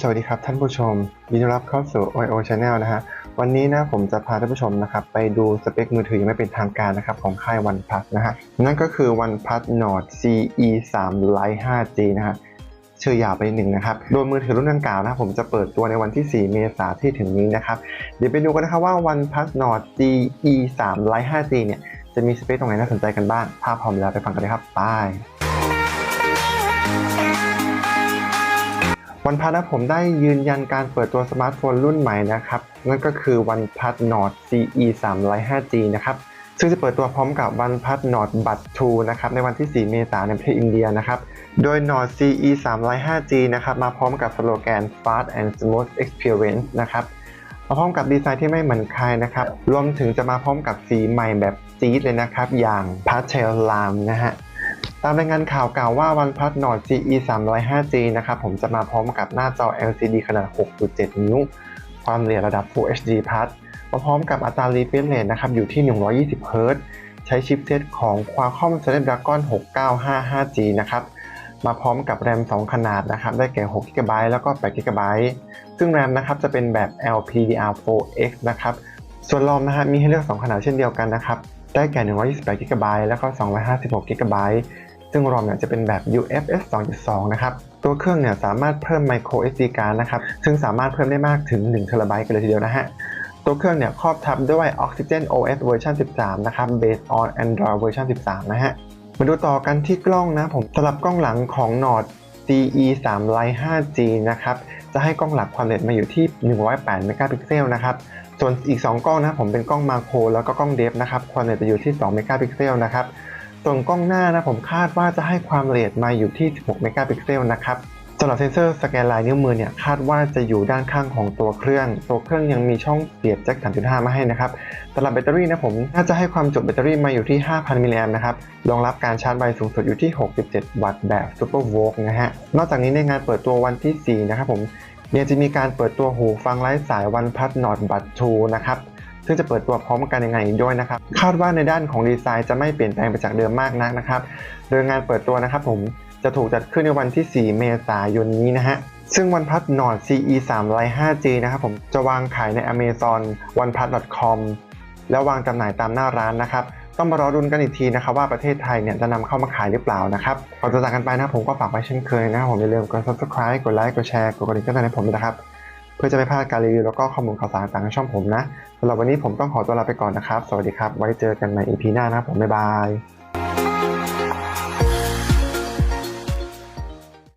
สวัสดีครับท่านผู้ชมยินดีต้อนรับเข้าสู่ OIO Channel นะฮะวันนี้นะผมจะพาท่านผู้ชมนะครับไปดูสเปคมือถือยังไม่เป็นทางการนะครับของค่าย OnePlus นะฮะนั่นก็คือ OnePlus Nord CE 3 Lite 5G นะฮะชื่อยาวไปหนึ่งนะครับ โดยมือถือรุ่นดังกล่าวนะผมจะเปิดตัวในวันที่ 4 เมษายนที่ถึงนี้นะครับ เดี๋ยวไปดูกันนะครับว่า OnePlus Nord CE 3 Lite 5G เนี่ยจะมีสเปคตรงไหนน่าสนใจกันบ้าง ถ้าพร้อมแล้วไปฟังกันเลยครับไป วันพัทนะผมได้ยืนยันการเปิดตัวสมาร์ทโฟนรุ่นใหม่นะครับ นั่นก็คือ OnePlus Nord CE 3 0 5G นะครับซึ่งจะเปิดตัวพร้อมกับ OnePlus Nord Bud 2นะครับในวันที่ 4 เมษายนในประเทศอินเดียนะครับ โดย Nord CE 3 0 5G นะครับมาพร้อมกับสโลแกน Fast and Smooth Experience นะครับมาพร้อมกับดีไซน์ที่ไม่เหมือนใครนะครับ รวมถึงจะมาพร้อมกับสีใหม่แบบจี๊ดเลยนะครับ อย่าง Pastel Lime นะฮะ ตามรายงานข่าวกล่าวว่า OnePlus Nord CE 3 5G นะครับผมจะมาพร้อมกับหน้าจอ LCD ขนาด 6.7 นิ้ว ความละเอียดระดับ Full HD Plus มาพร้อมกับอัตรา refresh rate นะครับอยู่ที่ 120 Hz ใช้ชิปเซตของ Qualcomm Snapdragon 6955G นะครับมาพร้อมกับแรม 2 ขนาดนะครับได้แก่ 6GB แล้วก็ 8GB ซึ่งแรมนะครับจะเป็นแบบ LPDDR4X นะครับส่วนรอมนะฮะมีให้เลือก 2 ขนาดเช่นเดียวกันนะครับได้แก่ 128GB แล้วก็ 256GB ซึ่งรอมเนี่ยจะเป็นแบบ UFS 2.2 นะครับ ตัวเครื่องเนี่ยสามารถเพิ่ม micro SD card นะครับ ซึ่งสามารถเพิ่มได้มากถึง1 TB กันเลยทีเดียวนะฮะ ตัวเครื่องเนี่ยครอบทับด้วย Oxygen OS เวอร์ชัน13 นะครับ based on Android เวอร์ชัน13 นะฮะ มาดูต่อกันที่กล้องนะผมสำหรับกล้องหลังของ Nord CE 3 Lite 5G นะครับ จะให้กล้องหลักความละเอียดมาอยู่ที่ 108 เมกะพิกเซลนะครับ ส่วนอีก 2 กล้องนะผมเป็นกล้องมาโครแล้วก็กล้องเดฟนะครับ ความละเอียดจะอยู่ที่ 2 เมกะพิกเซลนะครับ ส่วนกล้องหน้านะผมคาดว่าจะให้ความละเอียดมาอยู่ที่ 16 เมกะพิกเซลนะครับสำหรับเซนเซอร์สแกนลายนิ้วมือเนี่ยคาดว่าจะอยู่ด้านข้างของตัวเครื่อง ตัวเครื่องยังมีช่องเสียบแจ็ค 3.5 มาให้นะครับสำหรับแบตเตอรี่นะผมน่าจะให้ความจุแบตเตอรี่มาอยู่ที่ 5,000 มิลลิแอมป์นะครับรองรับการชาร์จไวสูงสุดอยู่ที่ 67 วัตต์แบบ Super v o l t นะฮะ นอกจากนี้ในงานเปิดตัววันที่ 4 นะครับผมยังจะมีการเปิดตัวหูฟังไร้สาย OnePlus Nord Buds 2นะครับ ซึ่งจะเปิดตัวพร้อมกันในงานอีกด้วยนะครับ คาดว่าในด้านของดีไซน์จะไม่เปลี่ยนแปลงไปจากเดิมมากนักนะครับ โดยงานเปิดตัวนะครับผมจะถูกจัดขึ้นในวันที่ 4 เมษายนนี้นะฮะซึ่ง OnePlus Nord CE 3 Lite 5G นะครับผมจะวางขายใน Amazon OnePlus.com แล้ววางจำหน่ายตามหน้าร้านนะครับต้องมารอรุนกันอีกทีนะครับว่าประเทศไทยเนี่ยจะนำเข้ามาขายหรือเปล่านะครับก่อนจะจากกันไปนะผมก็ฝากไว้เช่นเคยนะครับผมอย่าลืมกด subscribe กดไลค์กดแชร์กดกระดิ่งแจ้งเตือนให้ผมนะครับ เพื่อจะไม่พลาดการรีวิวแล้วก็ข้อมูลข่าวสารต่างๆในช่องผมนะสำหรับวันนี้ผมต้องขอตัวลาไปก่อนนะครับ สวัสดีครับ ไว้เจอกันใน EP หน้านะครับผมบ๊ายบาย